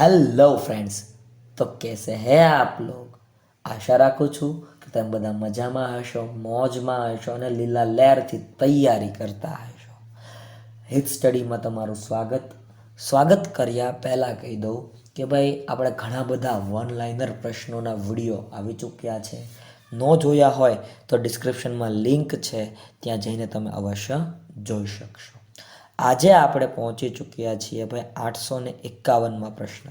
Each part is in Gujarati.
હેલો ફ્રેન્ડ્સ તો કેસે હે આપ લોગ? આશા રાખું છું કે તમે બધા મજામાં હશો, મોજમાં હશો અને લીલા લહેરથી તૈયારી કરતા હશો. હિત સ્ટડીમાં તમારું સ્વાગત. સ્વાગત કર્યા પહેલાં કહી દઉં કે ભાઈ, આપણે ઘણા બધા વન લાઇનર પ્રશ્નોના વીડિયો આવી ચૂક્યા છે. ન જોયા હોય તો ડિસ્ક્રિપ્શનમાં લિંક છે, ત્યાં જઈને તમે અવશ્ય જોઈ શકશો. આજે આપણે પહોંચી ચૂક્યા છીએ ભાઈ આઠસો ને એકાવનમાં પ્રશ્ન.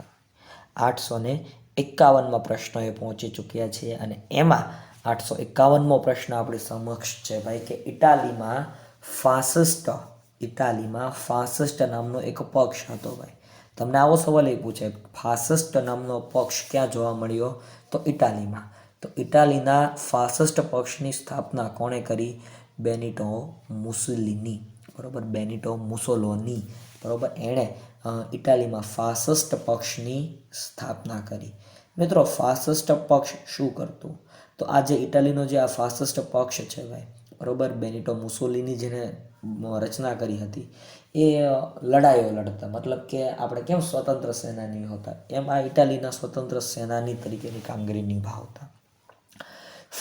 આઠસો ને એકાવનમાં પ્રશ્નોએ પહોંચી ચૂક્યા છીએ અને એમાં આઠસો એકાવનમો પ્રશ્ન આપણી સમક્ષ છે ભાઈ કે ઇટાલીમાં ફાસિસ્ટ ઇટાલીમાં ફાસિસ્ટ નામનો એક પક્ષ હતો ભાઈ. તમને આવો સવાલ એ પૂછે ફાસિસ્ટ નામનો પક્ષ ક્યાં જોવા મળ્યો? તો ઇટાલીમાં. તો ઇટાલીના ફાસસ્ટ પક્ષની સ્થાપના કોણે કરી? બેનિટો મુસોલિની. બરાબર? બેનિટો મુસોલોની. બરાબર? એણે ઇટાલીમાં ફાસસ્ટ પક્ષની સ્થાપના કરી. મિત્રો, ફાસસ્ટ પક્ષ શું કરતું? તો આ જે ઇટાલીનો જે આ ફાસસ્ટ પક્ષ છે ભાઈ, બરોબર? બેનિટો મુસોલિની જેને રચના કરી હતી, એ લડાઈઓ લડતા. મતલબ કે આપણે કેમ સ્વતંત્ર સેનાની હતા? એમ આ ઇટાલીના સ્વતંત્ર સેનાની તરીકેની કામગીરી નિભાવતા.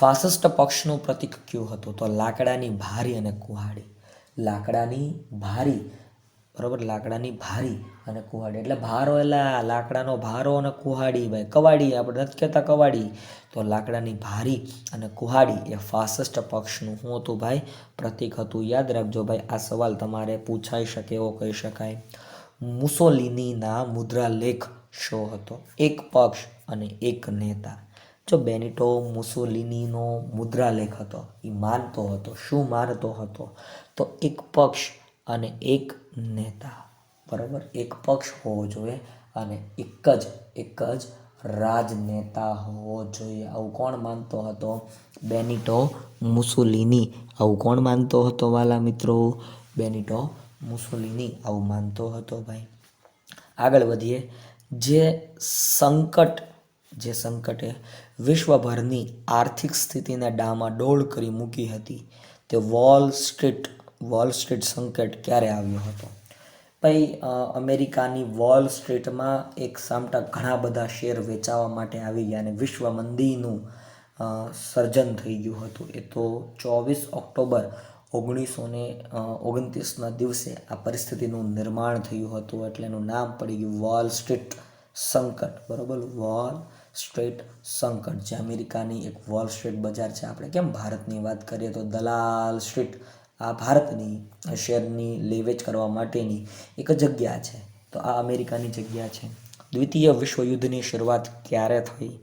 ફાસિસ્ટ પક્ષનું પ્રતીક કયું હતું? તો લાકડાની ભારી અને કુહાડી. લાકડાની ભારી, બરાબર? લાકડાની ભારી અને કુહાડી. એટલે ભારો એટલે લાકડાનો ભારો અને કુહાડી ભાઈ. કવાડી, આપણે નથી કહેતા કવાડી. તો લાકડાની ભારી અને કુહાડી એ ફાસિસ્ટ પક્ષનું શું હતું ભાઈ? પ્રતીક હતું. યાદ રાખજો ભાઈ, આ સવાલ તમારે પૂછાઈ શકે એવો કહી શકાય. મુસોલિનીના મુદ્રાલેખ શો હતો. એક પક્ષ અને એક નેતા. જો બેનિટો, મુસોલિનીનો મુદ્રાલેખ હતો એ માનતો હતો, શું માનતો હતો, તો એક પક્ષ અને એક નેતા, બરાબર? એક પક્ષ હોવો જોઈએ અને એક જ એક જ રાજનેતા હોવો જોઈએ. આવું કોણ માનતો હતો? બેનિટો, મુસોલિની, આવું કોણ માનતો હતો વાલા મિત્રો? બેનિટો, મુસોલિની, આવું માનતો હતો ભાઈ. આગળ વધીએ. જે સંકટ જે સંકટે વિશ્વભરની આર્થિક સ્થિતિને ડામાડોળ કરી મૂકી હતી. તે વોલ સ્ટ્રીટ વોલ સ્ટ્રીટ સંકટ ક્યારે આવ્યો હતો? ભાઈ અમેરિકાની વોલ સ્ટ્રીટમાં એક સામટા ઘણા બધા શેર વેચાવા માટે આવી ગયા અને વિશ્વ મંદીનું સર્જન થઈ ગયું હતું. એ તો ચોવીસ ઓક્ટોબર ઓગણીસો ને ઓગણત્રીસના દિવસે આ પરિસ્થિતિનું નિર્માણ થયું હતું. એટલે એનું નામ પડી ગયું વોલ સ્ટ્રીટ સંકટ. બરોબર? વોલ સ્ટ્રીટ સંકટ, જે અમેરિકાની એક વોલ સ્ટ્રીટ બજાર છે. આપણે કેમ ભારતની વાત કરીએ તો દલાલ સ્ટ્રીટ આ ભારતની શેરની લેવેચ કરવા માટેની એક જગ્યા છે. તો આ અમેરિકાની જગ્યા છે. દ્વિતીય વિશ્વયુદ્ધની શરૂઆત ક્યારે થઈ?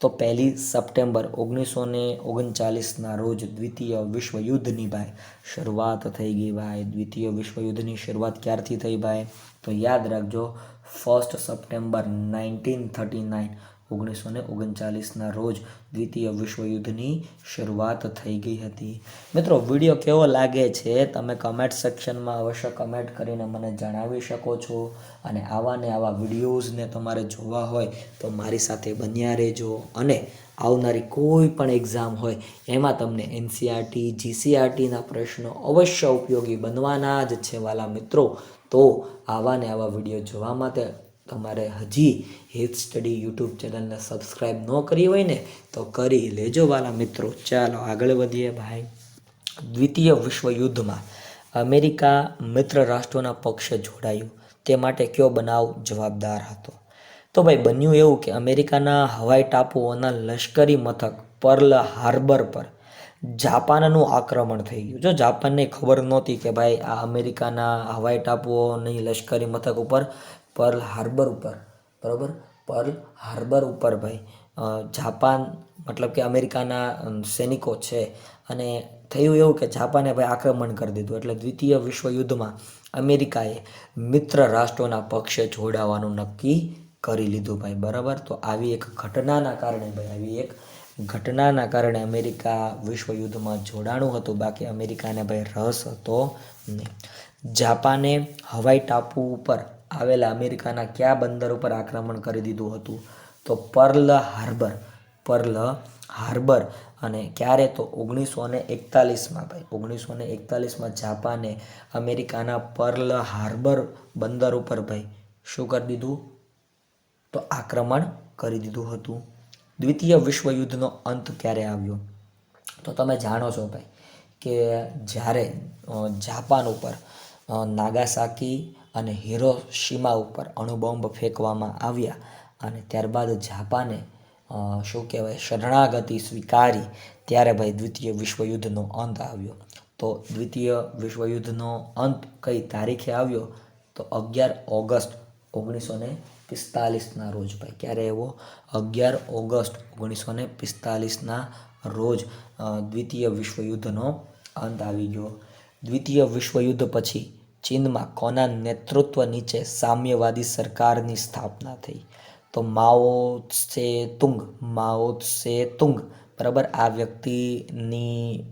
તો પહેલી સપ્ટેમ્બર ઓગણીસો ને ઓગણચાલીસના રોજ દ્વિતીય વિશ્વયુદ્ધની ભાઈ, શરૂઆત થઈ ગઈ ભાઈ. દ્વિતીય વિશ્વયુદ્ધની શરૂઆત ક્યારથી થઈ ભાઈ? તો યાદ રાખજો, first September nineteen thirty nine ઓગણીસો ને ઓગણચાલીસના રોજ દ્વિતીય વિશ્વયુદ્ધની શરૂઆત થઈ ગઈ હતી. મિત્રો, વીડિયો કેવો લાગે છે? તમે કમેન્ટ સેક્શનમાં અવશ્ય કમેન્ટ કરીને મને જણાવી શકો છો. અને આવા ને આવા વિડીયોઝને તમારે જોવા હોય તો મારી સાથે બન્યા રહેજો. અને આવનારી કોઈ પણ એક્ઝામ હોય, એમાં તમને એનસીઆરટી જીસીઆરટીના પ્રશ્નો અવશ્ય ઉપયોગી બનવાના જ છે વાલા મિત્રો. તો આવા ને આવા વીડિયો જોવા માટે તમારે હજી હેલ્થ સ્ટડી યુટ્યુબ ચેનલને સબસ્ક્રાઈબ ન કરી હોય ને, તો કરી લેજો વાલા મિત્રો. ચાલો આગળ વધીએ ભાઈ. દ્વિતીય વિશ્વયુદ્ધમાં અમેરિકા મિત્ર રાષ્ટ્રોના પક્ષે જોડાયું. તે માટે કયો બનાવ જવાબદાર હતો? તો ભાઈ, બન્યું એવું કે અમેરિકાના હવાઈ ટાપુઓના લશ્કરી મથક પર્લ હાર્બર પર જાપાનનું આક્રમણ થઈ ગયું. જો જાપાનને ખબર નહોતી કે ભાઈ, આ અમેરિકાના હવાઈ ટાપુઓની લશ્કરી મથક ઉપર પર્લ હાર્બર ઉપર, બરાબર? પર્લ હાર્બર ઉપર ભાઈ. જાપાન, મતલબ કે અમેરિકાના સૈનિકો છે. અને થયું એવું કે જાપાને ભાઈ આક્રમણ કરી દીધું. એટલે દ્વિતીય વિશ્વયુદ્ધમાં અમેરિકાએ મિત્ર રાષ્ટ્રોના પક્ષે જોડાવાનું નક્કી કરી લીધું ભાઈ. બરાબર? તો આવી એક ઘટનાના કારણે ભાઈ, આવી એક ઘટનાના કારણે અમેરિકા વિશ્વયુદ્ધમાં જોડાણું હતું. બાકી અમેરિકાને ભાઈ રસ હતો નહીં. જાપાને હવાઈ ટાપુ ઉપર આવેલા અમેરિકાના કયા બંદર ઉપર આક્રમણ કરી દીધું હતું? તો પર્લ હાર્બર પર્લ હાર્બર અને ક્યારે? તો ઓગણીસો ને એકતાલીસમાં ભાઈ ઓગણીસો ને એકતાલીસમાં જાપાને અમેરિકાના પર્લ હાર્બર બંદર ઉપર ભાઈ શું કરી દીધું? તો આક્રમણ કરી દીધું હતું. દ્વિતીય વિશ્વયુદ્ધનો અંત ક્યારે આવ્યો? તો તમે જાણો છો ભાઈ કે જ્યારે જાપાન ઉપર નાગાસાકી અને હિરોશીમા ઉપર અણુબોમ્બ ફેંકવામાં આવ્યા અને ત્યારબાદ જાપાને શું કહેવાય, શરણાગતિ સ્વીકારી. ત્યારે ભાઈ દ્વિતીય વિશ્વયુદ્ધનો અંત આવ્યો. તો દ્વિતીય વિશ્વયુદ્ધનો અંત કઈ તારીખે આવ્યો? તો અગિયાર ઓગસ્ટ ઓગણીસો ને પિસ્તાલીસના રોજ ભાઈ. ક્યારે એવો? અગિયાર ઓગસ્ટ ઓગણીસો ને પિસ્તાલીસના રોજ દ્વિતીય વિશ્વયુદ્ધનો અંત આવી ગયો. દ્વિતીય વિશ્વયુદ્ધ પછી ચીનમાં કોના નેતૃત્વ નીચે સામ્યવાદી સરકારની સ્થાપના થઈ? તો માઓ સે તુંગ, માઓ સે તુંગ. બરાબર? આ વ્યક્તિની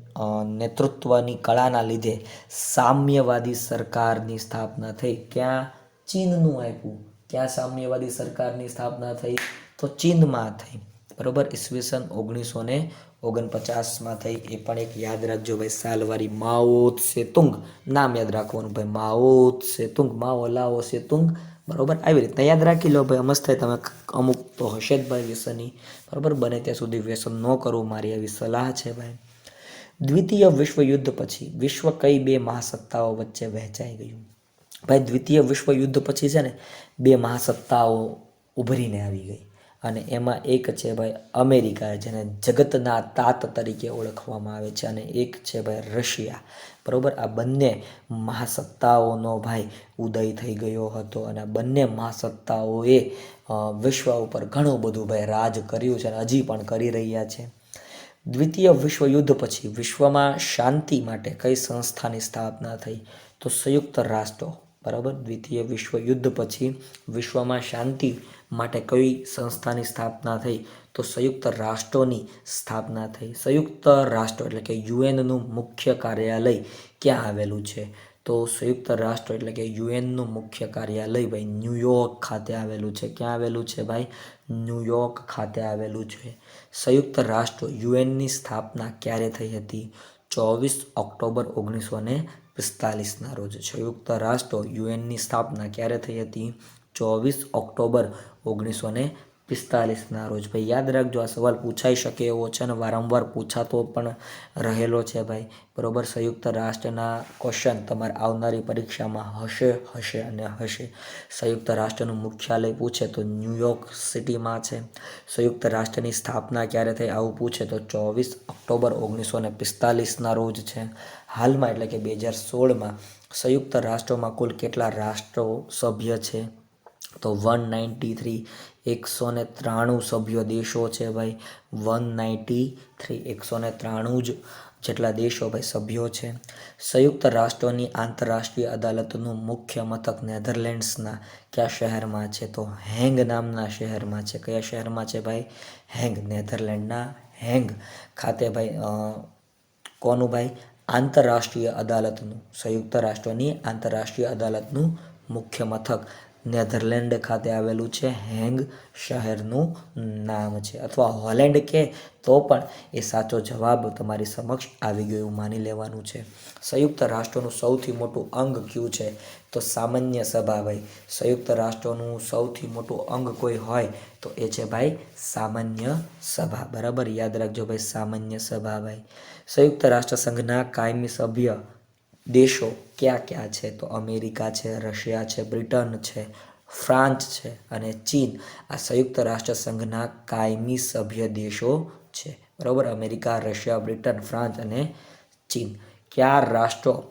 નેતૃત્વની કળાના લીધે સામ્યવાદી સરકારની સ્થાપના થઈ. ક્યાં ચીનનું આપ્યું? ક્યાં સામ્યવાદી સરકારની સ્થાપના થઈ? તો ચીનમાં થઈ. બરાબર? ઈસવીસન ઓગણીસો ને ઓગણપચાસમાં થઈ. એ પણ એક યાદ રાખજો ભાઈ, સાલવારી માઓત સેતુંગ. નામ યાદ રાખવાનું ભાઈ માઓત સેતુંગ માઓ લાઓ સેતુંગ. બરાબર? આવી રીતના યાદ રાખી લો ભાઈ, મસ્ત થાય તમે અમુક તો હશે જ ભાઈ વ્યસની. બરાબર? બને ત્યાં સુધી વ્યસન ન કરવું, મારી આવી સલાહ છે ભાઈ. દ્વિતીય વિશ્વયુદ્ધ પછી વિશ્વ કઈ બે મહાસત્તાઓ વચ્ચે વહેંચાઈ ગયું? ભાઈ, દ્વિતીય વિશ્વયુદ્ધ પછી છે ને, બે મહાસત્તાઓ ઉભરીને આવી ગઈ. અને એમાં એક છે ભાઈ અમેરિકા, જેને જગતના તાત તરીકે ઓળખવામાં આવે છે, અને એક છે ભાઈ રશિયા. બરાબર? આ બંને મહાસત્તાઓનો ભાઈ ઉદય થઈ ગયો હતો અને આ બંને મહાસત્તાઓએ વિશ્વ ઉપર ઘણું બધું ભાઈ રાજ કર્યું છે અને હજી પણ કરી રહ્યા છે. દ્વિતીય વિશ્વયુદ્ધ પછી વિશ્વમાં શાંતિ માટે કઈ સંસ્થાની સ્થાપના થઈ? તો સંયુક્ત રાષ્ટ્રો. બરાબર? દ્વિતીય વિશ્વયુદ્ધ પછી વિશ્વમાં શાંતિ માટે કઈ સંસ્થાની સ્થાપના થઈ? તો સંયુક્ત રાષ્ટ્રોની સ્થાપના થઈ. સંયુક્ત રાષ્ટ્રો એટલે કે યુએનનું મુખ્ય કાર્યાલય ક્યાં આવેલું છે? તો સંયુક્ત રાષ્ટ્ર એટલે કે યુએનનું મુખ્ય કાર્યાલય ભાઈ ન્યુયોર્ક ખાતે આવેલું છે. ક્યાં આવેલું છે ભાઈ? ન્યુયોર્ક ખાતે આવેલું છે. સંયુક્ત રાષ્ટ્ર યુએનની સ્થાપના ક્યારે થઈ હતી? ચોવીસ ઓક્ટોબર ઓગણીસો ને પિસ્તાલીસના રોજ. સંયુક્ત રાષ્ટ્ર યુએનની સ્થાપના ક્યારે થઈ હતી? ચોવીસ ઓક્ટોબર ઓગણીસો ને પિસ્તાલીસના રોજ. ભાઈ, યાદ રાખજો, આ સવાલ પૂછાઈ શકે એવો છે અને વારંવાર પૂછાતો પણ રહેલો છે ભાઈ. બરોબર, સંયુક્ત રાષ્ટ્રના ક્વેશ્ચન તમારે આવનારી પરીક્ષામાં હશે હશે અને હશે. સંયુક્ત રાષ્ટ્રનું મુખ્યાલય પૂછે તો ન્યૂયોર્ક સિટીમાં છે. સંયુક્ત રાષ્ટ્રની સ્થાપના ક્યારે થઈ આવું પૂછે તો ચોવીસ ઓક્ટોબર ઓગણીસો ને પિસ્તાલીસના રોજ છે. હાલમાં એટલે કે બે હજાર સોળમાં સંયુક્ત રાષ્ટ્રોમાં કુલ કેટલા રાષ્ટ્રો સભ્ય છે? તો વન નાઇન્ટી થ્રી, એકસો ને ત્રાણું સભ્ય દેશો છે ભાઈ. વન નાઇન્ટી થ્રી, એકસો ને ત્રાણું જ જેટલા દેશો ભાઈ સભ્યો છે. સંયુક્ત રાષ્ટ્રોની આંતરરાષ્ટ્રીય અદાલતનું મુખ્ય મથક નેધરલેન્ડ્સના કયા શહેરમાં છે? તો હેંગ નામના શહેરમાં છે. કયા શહેરમાં છે ભાઈ? હેંગ નેધરલેન્ડના હેંગ ખાતે ભાઈ કોનું ભાઈ? આંતરરાષ્ટ્રીય અદાલતનું, સંયુક્ત રાષ્ટ્રોની આંતરરાષ્ટ્રીય અદાલતનું મુખ્ય મથક નેધરલેન્ડ ખાતે આવેલું છે. હેંગ શહેરનું નામ છે. અથવા હોલેન્ડ કે તો પણ એ સાચો જવાબ તમારી સમક્ષ આવી ગયો માની લેવાનું છે. સંયુક્ત રાષ્ટ્રોનું સૌથી મોટું અંગ કયું છે? તો સામાન્ય સભા ભાઈ. સંયુક્ત રાષ્ટ્રોનું સૌથી મોટું અંગ કોઈ હોય તો એ છે ભાઈ સામાન્ય સભા. બરાબર? યાદ રાખજો ભાઈ, સામાન્ય સભા ભાઈ. સંયુક્ત રાષ્ટ્ર સંઘના કાયમી સભ્ય દેશો ક્યાં ક્યાં છે? તો અમેરિકા છે, રશિયા છે, બ્રિટન છે, ફ્રાન્સ છે અને ચીન. આ સંયુક્ત રાષ્ટ્ર સંઘના કાયમી સભ્ય દેશો છે. બરાબર? અમેરિકા, રશિયા, બ્રિટન, ફ્રાન્સ અને ચીન. કયા રાષ્ટ્રો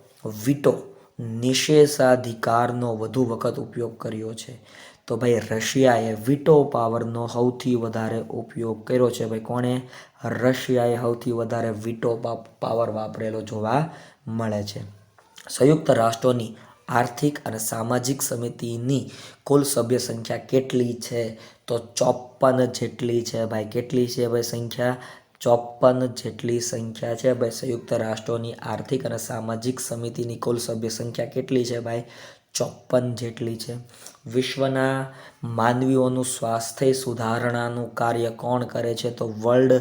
વિટો નિષેધાધિકારનો વધુ વખત ઉપયોગ કર્યો છે? તો ભાઈ, રશિયાએ વિટો પાવરનો સૌથી વધારે ઉપયોગ કર્યો છે. ભાઈ, કોણે? રશિયાએ સૌથી વધારે વિટો પાવર વાપરેલો જોવા મળે છે. સંયુક્ત રાષ્ટ્રોની આર્થિક અને સામાજિક સમિતિની કુલ સભ્ય સંખ્યા કેટલી છે? તો ચોપન જેટલી છે ભાઈ. કેટલી છે ભાઈ સંખ્યા? ચોપન જેટલી સંખ્યા છે ભાઈ. સંયુક્ત રાષ્ટ્રોની આર્થિક અને સામાજિક સમિતિની કુલ સભ્ય સંખ્યા કેટલી છે ભાઈ? ચોપન જેટલી છે. વિશ્વના માનવીઓનું સ્વાસ્થ્ય સુધારણાનું કાર્ય કોણ કરે છે તો વર્લ્ડ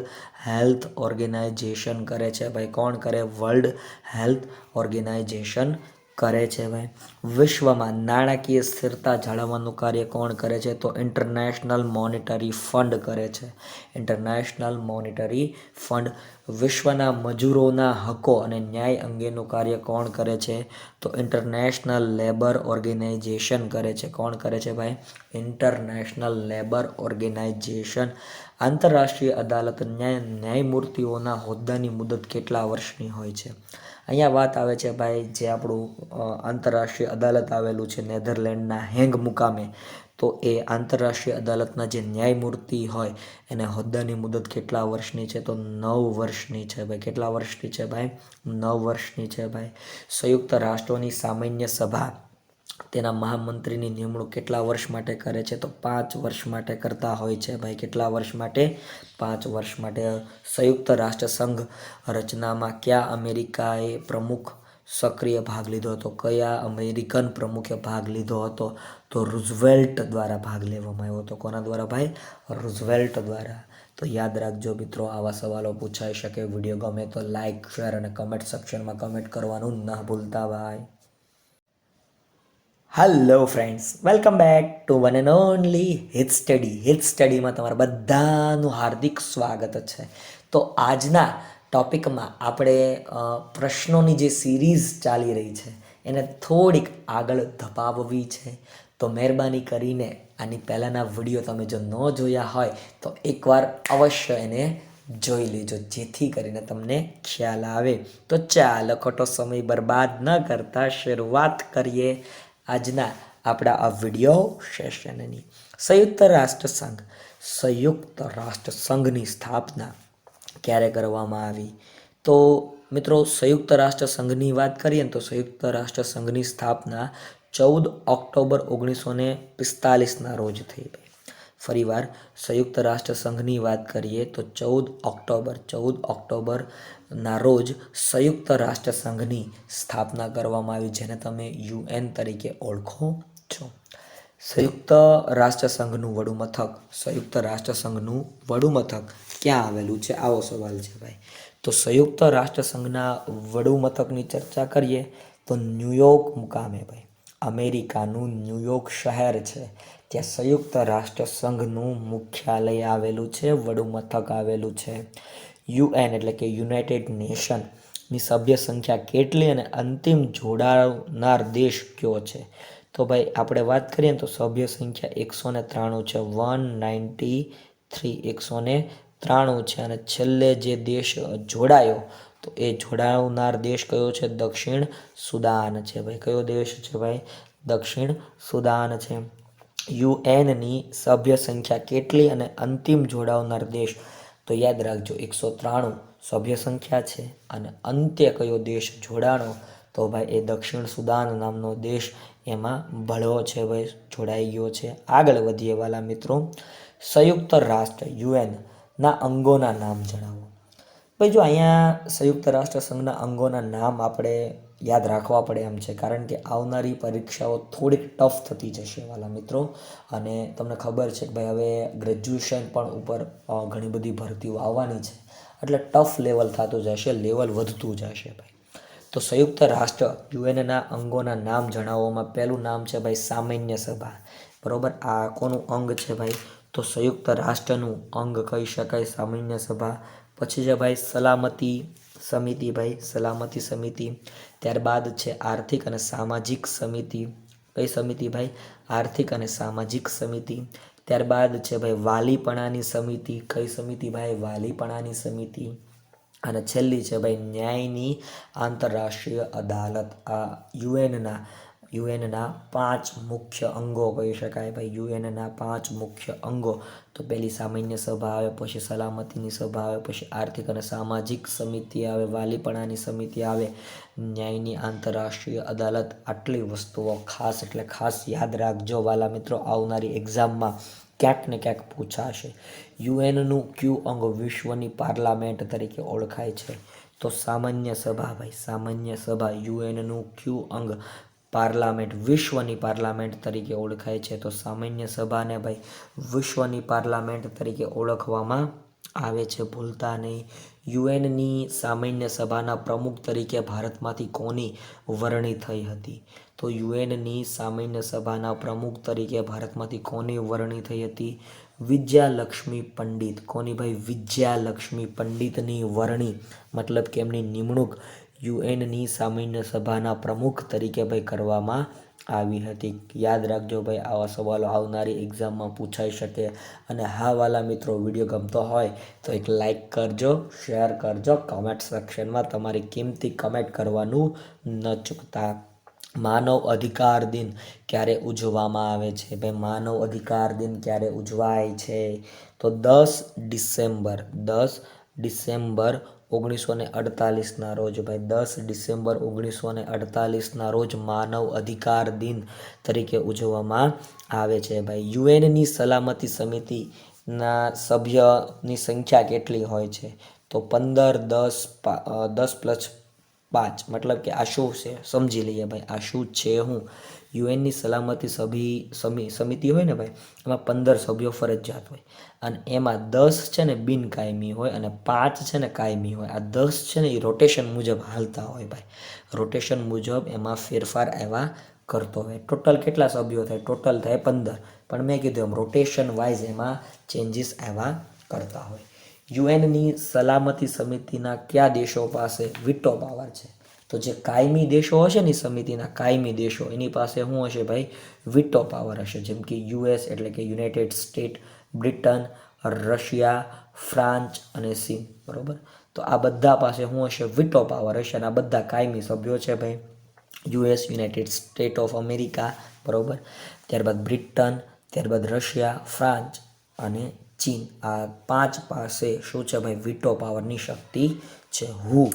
હેલ્થ ઓર્ગેનાઇઝેશન કરે છે. ભાઈ, કોણ કરે? વર્લ્ડ હેલ્થ ઓર્ગેનાઇઝેશન કરે છે ભાઈ? વિશ્વમાં નાણાકીય સ્થિરતા જાળવવાનું કાર્ય કોણ કરે છે? તો ઇન્ટરનેશનલ મોનિટરી ફંડ કરે છે. ઇન્ટરનેશનલ મોનિટરી ફંડ વિશ્વના મજૂરોના હકો અને ન્યાય અંગેનું કાર્ય કોણ કરે છે? તો ઇન્ટરનેશનલ લેબર ઓર્ગેનાઇઝેશન કરે છે. કોણ કરે છે ભાઈ? ઇન્ટરનેશનલ લેબર ઓર્ગેનાઇઝેશન આંતરરાષ્ટ્રીય અદાલત ન્યાય, ન્યાયમૂર્તિઓના હોદ્દાની મુદત કેટલા વર્ષની હોય છે? અહીંયા વાત આવે છે ભાઈ જે આપણું આંતરરાષ્ટ્રીય અદાલત આવેલું છે નેધરલેન્ડના હેંગ મુકામે. તો એ આંતરરાષ્ટ્રીય અદાલતના જે ન્યાયમૂર્તિ હોય, એને હોદ્દાની મુદત કેટલા વર્ષની છે? તો નવ વર્ષની છે ભાઈ. કેટલા વર્ષની છે ભાઈ? નવ વર્ષની છે ભાઈ. સંયુક્ત રાષ્ટ્રોની સામાન્ય સભા. તેના મહામંત્રીની નિમણૂક કેટલા વર્ષ માટે કરે છે? તો પાંચ વર્ષ માટે કરતા હોય છે. ભાઈ, કેટલા વર્ષ માટે? પાંચ વર્ષ માટે સંયુક્ત રાષ્ટ્રસંઘ રચનામાં કયા અમેરિકાએ પ્રમુખ સક્રિય ભાગ લીધો હતો? કયા અમેરિકન પ્રમુખે ભાગ લીધો હતો? તો રૂઝવેલ્ટ દ્વારા ભાગ લેવામાં આવ્યો હતો. કોના દ્વારા ભાઈ? રૂઝવેલ્ટ દ્વારા. તો યાદ રાખજો મિત્રો, આવા સવાલો પૂછાઈ શકે. વીડિયો ગમે તો લાઇક શેર અને કમેન્ટ સેક્શનમાં કમેન્ટ કરવાનું ન ભૂલતા ભાઈ. Hello friends welcome back to one and only hit study hit સ્ટડીમાં તમારા બધાનું હાર્દિક સ્વાગત છે. તો આજના ટોપિકમાં આપણે પ્રશ્નોની જે સિરીઝ ચાલી રહી છે, એને થોડીક આગળ ધપાવવી છે. તો મહેરબાની કરીને આની પહેલાંના વીડિયો તમે જો ન જોયા હોય, તો એકવાર અવશ્ય એને જોઈ લેજો, જેથી કરીને તમને ખ્યાલ આવે. તો ચાલો, ખોટો સમય બરબાદ ન કરતાં શરૂઆત કરીએ. આજના આપણા આ વીડિયો સેશનની સંયુક્ત રાષ્ટ્ર સંઘ સંયુક્ત રાષ્ટ્ર સંઘની સ્થાપના ક્યારે કરવામાં આવી? તો મિત્રો, સંયુક્ત રાષ્ટ્ર સંઘની વાત કરીએ ને તો સંયુક્ત રાષ્ટ્ર સંઘની સ્થાપના ચૌદ ઓક્ટોબર ઓગણીસો ને પિસ્તાલીસના રોજ થઈ ગઈ. ફરીવાર સંયુક્ત રાષ્ટ્ર સંઘની વાત કરીએ તો ચૌદ ઓક્ટોબર, ચૌદ ઓક્ટોબરના રોજ સંયુક્ત રાષ્ટ્રસંઘની સ્થાપના કરવામાં આવી, જેને તમે યુએન તરીકે ઓળખો છો. સંયુક્ત રાષ્ટ્રસંઘનું વડું મથક સંયુક્ત રાષ્ટ્રસંઘનું વડું મથક ક્યાં આવેલું છે? આવો સવાલ છે ભાઈ. તો સંયુક્ત રાષ્ટ્રસંઘના વડું મથકની ચર્ચા કરીએ તો ન્યુયોર્ક મુકામે ભાઈ. અમેરિકાનું ન્યુયોર્ક શહેર છે. ત્યાં સંયુક્ત રાષ્ટ્રસંઘનું મુખ્યાલય આવેલું છે વડું મથક આવેલું છે. યુએન એટલે કે યુનાઇટેડ નેશનની સભ્ય સંખ્યા કેટલી અને અંતિમ જોડાનાર દેશ કયો છે? તો ભાઈ, આપણે વાત કરીએ તો સભ્ય સંખ્યા એકસો ને ત્રાણું છે. વન નાઇન્ટી થ્રી એકસો ને ત્રાણું છે અને છેલ્લે જે દેશ જોડાયો, તો એ જોડાવનાર દેશ કયો છે? દક્ષિણ સુદાન છે. ભાઈ, કયો દેશ છે ભાઈ? દક્ષિણ સુદાન છે. યુએનની સભ્ય સંખ્યા કેટલી અને અંતિમ જોડાવનાર દેશ તો યાદ રાખજો, એકસો ત્રાણું સભ્ય સંખ્યા છે અને અંત્ય કયો દેશ જોડાણો? તો ભાઈ, એ દક્ષિણ સુદાન નામનો દેશ એમાં ભળવો છે ભાઈ, જોડાઈ ગયો છે. આગળ વધીએ વાલા મિત્રો, સંયુક્ત રાષ્ટ્ર યુએન ના અંગોના નામ જણાવો. ભાઈ, જો અહીંયા સંયુક્ત રાષ્ટ્ર સંઘના અંગોના નામ આપણે યાદ રાખવા પડે એમ છે. કારણ કે આવનારી પરીક્ષાઓ થોડીક ટફ થતી જશે વાલા મિત્રો. અને તમને ખબર છે કે ભાઈ હવે ગ્રેજ્યુએશન પણ ઉપર ઘણી બધી ભરતીઓ આવવાની છે. એટલે ટફ લેવલ થતું જશે, લેવલ વધતું જશે ભાઈ. તો સંયુક્ત રાષ્ટ્ર યુએનના અંગોના નામ જણાવવામાં પહેલું નામ છે ભાઈ સામાન્ય સભા. બરાબર? આ કોનું અંગ છે ભાઈ? તો સંયુક્ત રાષ્ટ્રનું અંગ કહી શકાય સામાન્ય સભા. પછી છે ભાઈ સલામતી સમિતિ ભાઈ, સલામતી સમિતિ. ત્યારબાદ છે આર્થિક અને સામાજિક સમિતિ. કઈ સમિતિ ભાઈ? આર્થિક અને સામાજિક સમિતિ. ત્યારબાદ છે ભાઈ વાલીપણાની સમિતિ. કઈ સમિતિ ભાઈ? વાલીપણાની સમિતિ. અને છેલ્લી છે ભાઈ ન્યાયની આંતરરાષ્ટ્રીય અદાલત, આ યુએનના યુએનના પાંચ મુખ્ય અંગો કહી શકાય. ભાઈ, યુએનના પાંચ મુખ્ય અંગો. તો પહેલી સામાન્ય સભા આવે, પછી સલામતીની સભા આવે, પછી આર્થિક અને સામાજિક સમિતિ આવે, વાલીપણાની સમિતિ આવે. ન્યાયની આંતરરાષ્ટ્રીય અદાલત આટલી વસ્તુઓ ખાસ એટલે ખાસ યાદ રાખજો વાલા મિત્રો, આવનારી એક્ઝામમાં ક્યાંક ને ક્યાંક પૂછાશે. યુએનનું ક્યુ અંગ વિશ્વની પાર્લામેન્ટ તરીકે ઓળખાય છે. તો સામાન્ય સભા, ભાઈ, સામાન્ય સભા, યુએનનું ક્યુ અંગ પાર્લામેન્ટ, વિશ્વની પાર્લામેન્ટ તરીકે ઓળખાય છે. તો સામાન્ય સભાને ભાઈ વિશ્વની પાર્લામેન્ટ તરીકે ઓળખવામાં આવે છે. ભૂલતા નહીં. યુએનની સામાન્ય સભાના પ્રમુખ તરીકે ભારતમાંથી કોની વરણી થઈ હતી? તો યુએનની સામાન્ય સભાના પ્રમુખ તરીકે ભારતમાંથી કોની વરણી થઈ હતી? વિદ્યાલક્ષ્મી પંડિત. કોની ભાઈ વિદ્યાલક્ષ્મી પંડિતની વરણી? મતલબ કે એમની નિમણૂક યુએનની સામાન્ય સભાના પ્રમુખ તરીકે ભાઈ કરવામાં આવી હતી. યાદ રાખજો ભાઈ, આવા સવાલો આવનારી એક્ઝામમાં પૂછાઈ શકે અને હા વાલા મિત્રો વીડિયો ગમતો હોય તો એક લાઈક કરજો શેર કરજો કમેન્ટ સેક્શનમાં તમારી કિંમતી કમેન્ટ કરવાનું ન ચૂકતા. માનવ અધિકાર દિન ક્યારે ઉજવવામાં આવે છે? ભાઈ, માનવ અધિકાર દિન ક્યારે ઉજવાય છે? તો દસ ડિસેમ્બર દસ ડિસેમ્બર ઓગણીસો ને અડતાલીસના રોજ ભાઈ દસ ડિસેમ્બર ઓગણીસો ને અડતાલીસના રોજ માનવ અધિકાર દિન તરીકે ઉજવવામાં આવે છે. ભાઈ, યુએનની સલામતી સમિતિના સભ્યની સંખ્યા કેટલી હોય છે? તો પંદર, દસ દસ પ્લસ પાંચ, મતલબ કે આ શું છે, સમજી લઈએ ભાઈ આ શું છે હું. યુએનની સલામતી સભી, સમિ, સમિતિ હોય ને ભાઈ, એમાં પંદર સભ્યો ફરજિયાત હોય. અને એમાં દસ છે ને બિનકાયમી હોય અને પાંચ છે ને કાયમી હોય. આ દસ છે ને એ રોટેશન મુજબ હાલતા હોય ભાઈ. રોટેશન મુજબ એમાં ફેરફાર એવા કરતો હોય. ટોટલ કેટલા સભ્યો થાય? ટોટલ થાય પંદર. પણ મેં કીધું એમ રોટેશન વાઇઝ એમાં ચેન્જીસ એવા કરતા હોય. યુએનની સલામતી સમિતિના કયા દેશો પાસે વિટો પાવર છે? તો જે કાયમી દેશો હશે ને સમિતિના કાયમી દેશો, એની પાસે શું હશે ભાઈ? વિટો પાવર હશે. જેમ કે યુએસ એટલે કે United State Britain Russia France અને ચીન બરોબર? તો આ બધા પાસે શું હશે વિટો પાવર હશે અને આ બધા કાયમી સભ્યો છે ભાઈ. US United State of America બરાબર? ત્યારબાદ બ્રિટન ત્યારબાદ રશિયા ફ્રાન્સ અને ચીન આ પાંચ પાસે શું છે ભાઈ? વિટો પાવરની શક્તિ છે. હુ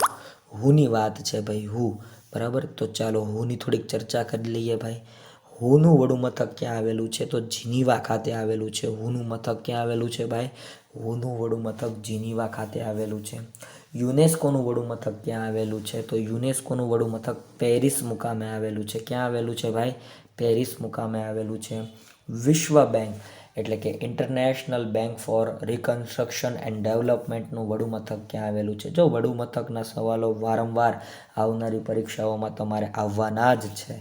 હુની વાત છે ભાઈ, હુ. બરાબર? તો ચાલો હુની થોડીક ચર્ચા કરી લઈએ ભાઈ. હુનું વડું મથક ક્યાં આવેલું છે? તો જીનીવા ખાતે આવેલું છે. હુનું મથક ક્યાં આવેલું છે ભાઈ? હુનું વડું મથક જીનીવા ખાતે આવેલું છે. યુનેસ્કોનું વડું મથક ક્યાં આવેલું છે? તો યુનેસ્કોનું વડું મથક પેરિસ મુકામે આવેલું છે. ક્યાં આવેલું છે ભાઈ? પેરિસ મુકામે આવેલું છે. વિશ્વ બેંક. એટલે કે international bank for reconstruction and ડેવલપમેન્ટનું વડું મથક ક્યાં આવેલું છે? જો વડું મથકના સવાલો વારંવાર આવનારી પરીક્ષાઓમાં તમારે આવવાના જ છે.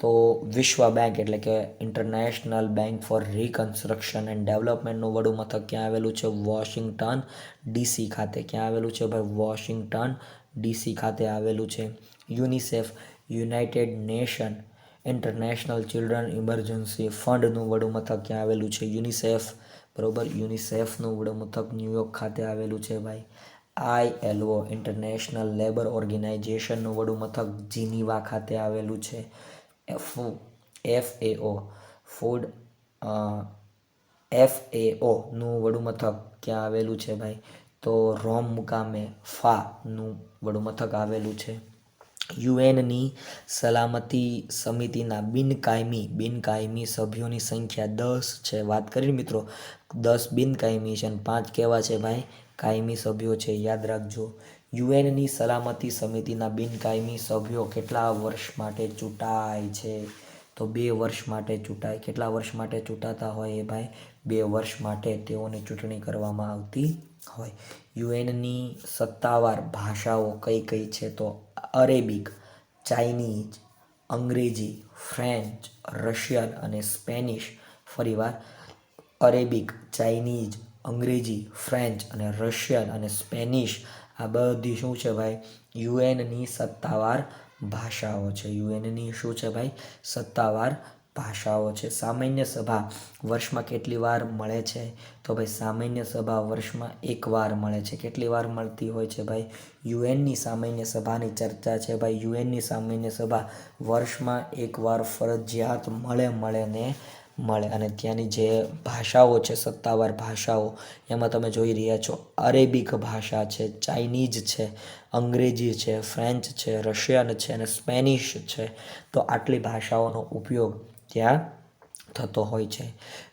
તો વિશ્વ બેંક એટલે કે international bank for reconstruction and ડેવલપમેન્ટનું વડું મથક ક્યાં આવેલું છે? વોશિંગ્ટન ડીસી ખાતે. ક્યાં આવેલું છે ભાઈ? વોશિંગ્ટન ડીસી ખાતે આવેલું છે. UNICEF United Nation International Children Emergency ફંડનું વડુમથક ક્યાં આવેલું છે? યુનિસેફ બરોબર? યુનિસેફનું વડુમથક ન્યૂયોર્ક ખાતે આવેલું છે ભાઈ. આઈએલઓ ઇન્ટરનેશનલ લેબર ઓર્ગેનાઇઝેશનનું વડું મથક જીનીવા ખાતે આવેલું છે. F F AO food F એઓનું વડુમથક ક્યાં આવેલું છે ભાઈ? તો રોમ મુકામે ફાનું વડુમથક આવેલું છે. યુએનની સલામતી સમિતિના બિનકાયમી બિનકાયમી સભ્યોની સંખ્યા દસ છે. વાત કરીને મિત્રો, દસ બિનકાયમી છે અને પાંચ કેવા છે ભાઈ? કાયમી સભ્યો છે. યાદ રાખજો, યુએનની સલામતી સમિતિના બિનકાયમી સભ્યો કેટલા વર્ષ માટે ચૂંટાય છે? તો બે વર્ષ માટે ચૂંટાય. કેટલા વર્ષ માટે ચૂંટાતા હોય એ ભાઈ? બે વર્ષ માટે તેઓની ચૂંટણી કરવામાં આવતી હોય. યુએનની સત્તાવાર ભાષાઓ કઈ કઈ છે તો Arabic, Chinese, Angrezi, French, Russian અને સ્પેનિશ ફરીવાર અરેબિક, ચાઇનીઝ, અંગ્રેજી, ફ્રેન્ચ અને રશિયન અને સ્પેનિશ આ બધી શું છે ભાઈ? યુએનની સત્તાવાર ભાષાઓ છે. યુએનની શું છે ભાઈ? સત્તાવાર ભાષાઓ છે. સામાન્ય સભા વર્ષમાં કેટલી વાર મળે છે? તો ભાઈ સામાન્ય સભા વર્ષમાં એક વાર મળે છે. કેટલી વાર મળતી હોય છે ભાઈ? યુએનની સામાન્ય સભાની ચર્ચા છે ભાઈ. યુએનની સામાન્ય સભા વર્ષમાં એકવાર ફરજિયાત મળે મળે ને મળે. અને ત્યાંની જે ભાષાઓ છે, સત્તાવાર ભાષાઓ, એમાં તમે જોઈ રહ્યા છો. અરેબિક ભાષા છે, ચાઇનીઝ છે, અંગ્રેજી છે, ફ્રેન્ચ છે, રશિયન છે અને સ્પેનિશ છે. તો આટલી ભાષાઓનો ઉપયોગ ત્યાં થતો હોય છે.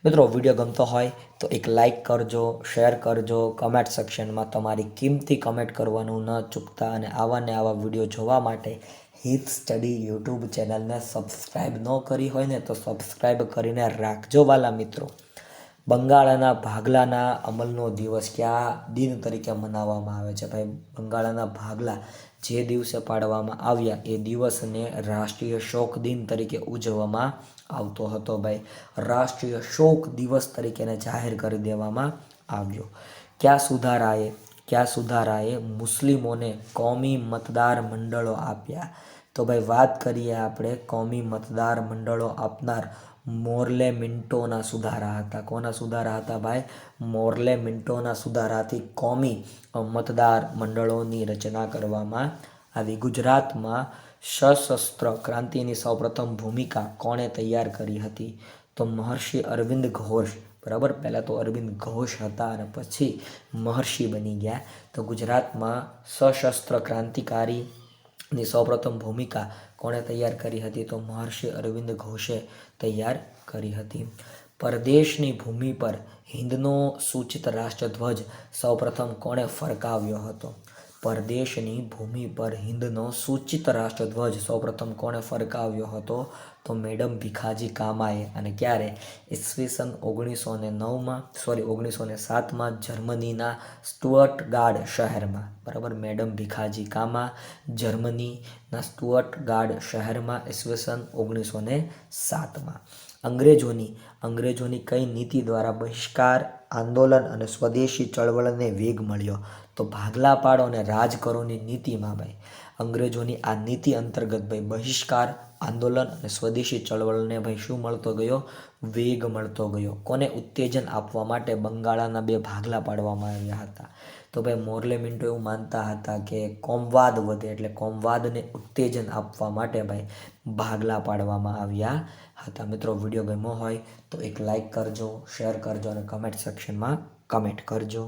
મિત્રો, વીડિયો ગમતો હોય તો એક લાઈક કરજો શેર કરજો કમેન્ટ સેક્શનમાં તમારી કિંમતી કમેન્ટ કરવાનું ન ચૂકતા અને આવા ને આવા વીડિયો જોવા માટે હિત સ્ટડી યુટ્યુબ ચેનલને સબસ્ક્રાઈબ ન કરી હોય ને તો સબસ્ક્રાઈબ કરીને રાખજો વાલા મિત્રો. બંગાળના ભાગલાના અમલનો દિવસ કયા દિન તરીકે મનાવવામાં આવે છે? ભાઈ, બંગાળના ભાગલા જે દિવસે પાડવામાં આવ્યા એ દિવસને રાષ્ટ્રીય શોક દિન તરીકે ઉજવવામાં આવતો હતો ભાઈ. રાષ્ટ્રીય શોક દિવસ તરીકેને જાહેર કરી દેવામાં આવ્યો. કયા સુધારાએ કયા સુધારાએ મુસ્લિમોને કોમી મતદાર મંડળો આપ્યા? તો ભાઈ વાત કરીએ આપણે કોમી મતદાર મંડળો આપનાર મોર્લે મિન્ટોના સુધારા હતા. કોના સુધારા હતા ભાઈ? મોરલે મિન્ટોના સુધારાથી કોમી મતદાર મંડળોની રચના કરવામાં આવી. ગુજરાતમાં સશસ્ત્ર ક્રાંતિની સૌપ્રથમ ભૂમિકા કોણે તૈયાર કરી હતી? તો મહર્ષિ અરવિંદ ઘોષ. બરાબર? પહેલાં તો અરવિંદ ઘોષ હતા અને પછી મહર્ષિ બની ગયા. તો ગુજરાતમાં સશસ્ત્ર ક્રાંતિકારી ની સૌપ્રથમ ભૂમિકા કોણે તૈયાર કરી હતી તો મહર્ષિ અરવિંદ ઘોષે તૈયાર કરી હતી. પરદેશની ભૂમિ પર હિન્દનો સૂચિત રાષ્ટ્રધ્વજ સૌપ્રથમ કોણે ફરકાવ્યો હતો? પરદેશની ભૂમિ પર હિન્દનો સૂચિત રાષ્ટ્રધ્વજ. સૌપ્રથમ કોણે ફરકાવ્યો હતો? તો મેડમ ભીખાજી કામાએ. અને ક્યારે? ઈસવીસન ઓગણીસો ને નવમાં સોરી ઓગણીસો ને સાતમાં જર્મનીના સ્ટુઅર્ટ ગાર્ડ શહેરમાં. બરાબર? મેડમ ભીખાજી કામા જર્મનીના સ્ટુઅર્ટ ગાર્ડ શહેરમાં ઈસવીસન ઓગણીસો ને સાતમાં અંગ્રેજોની અંગ્રેજોની કઈ નીતિ દ્વારા બહિષ્કાર, આંદોલન અને સ્વદેશી ચળવળને વેગ મળ્યો? તો ભાગલા પાડો અને રાજ કરોની નીતિમાં ભાઈ. અંગ્રેજોની આ નીતિ અંતર્ગત ભાઈ બહિષ્કાર, આંદોલન અને સ્વદેશી ચળવળને ભાઈ શું મળતો ગયો? વેગ મળતો ગયો. કોને ઉત્તેજન આપવા માટે બંગાળાના બે ભાગલા પાડવામાં આવ્યા હતા? તો ભાઈ મોરલે મિન્ટો એવું માનતા હતા કે કોમવાદ વધે એટલે કોમવાદને ઉત્તેજન આપવા માટે ભાઈ ભાગલા પાડવામાં આવ્યા હતા મિત્રો વીડિયો ગમ્યો હોય તો એક લાઈક કરજો શેર કરજો અને કમેન્ટ સેક્શનમાં કમેન્ટ કરજો.